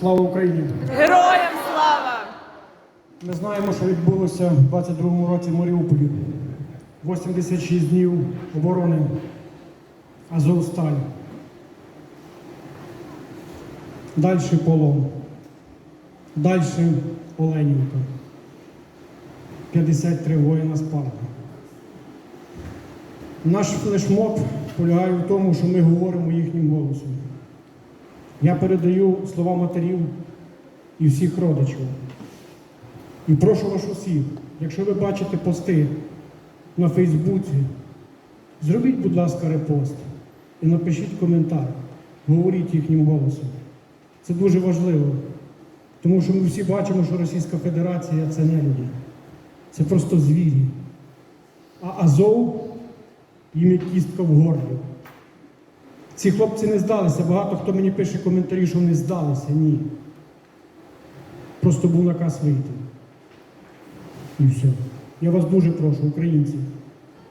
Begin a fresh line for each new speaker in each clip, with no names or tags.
Слава Україні!
Героям слава!
Ми знаємо, що відбулося в 22-му році в Маріуполі. 86 днів оборони Азовсталь. Далі полон. Далі Оленівка. 53 воїна Спарта. Наш флешмоб полягає в тому, що ми говоримо їхнім голосом. Я передаю слова матерів і всіх родичів. І прошу вас усіх, якщо ви бачите пости на Фейсбуці, зробіть, будь ласка, репост і напишіть коментар, говоріть їхнім голосом. Це дуже важливо, тому що ми всі бачимо, що Російська Федерація це не люди. Це просто звірі. А Азов їм є кістка в горлі. Ці хлопці не здалися. Багато хто мені пише коментарі, що вони здалися. Ні. Просто був наказ вийти. І все. Я вас дуже прошу, українці.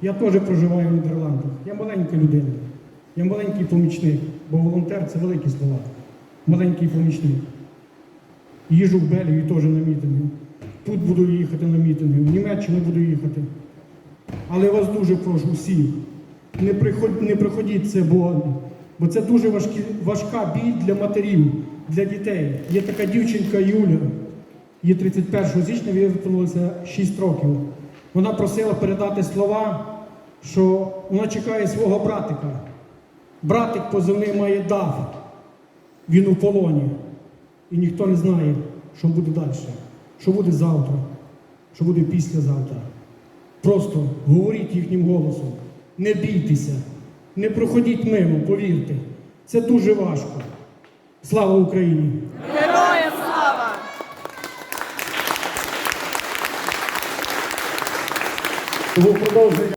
Я теж проживаю в Нідерландах. Я маленька людина. Я маленький помічник, бо волонтер це великі слова. Маленький помічник. Їжу в Белгію теж на мітинги. Тут буду їхати на мітинги, в Німеччину буду їхати. Але я вас дуже прошу всіх, не, приход, не приходіть це, бо, бо це дуже важкі, важка біль для матерів, для дітей. Є така дівчинка Юля, їй 31 січня виповнилося 6 років. Вона просила передати слова, що вона чекає свого братика. Братик позивний має дав. Він у полоні. І ніхто не знає, що буде далі, що буде завтра, що буде післязавтра. Просто говоріть їхнім голосом. Не бійтеся, не проходіть мимо, повірте. Це дуже важко. Слава Україні!
Героям слава!
Тому продовжуємо.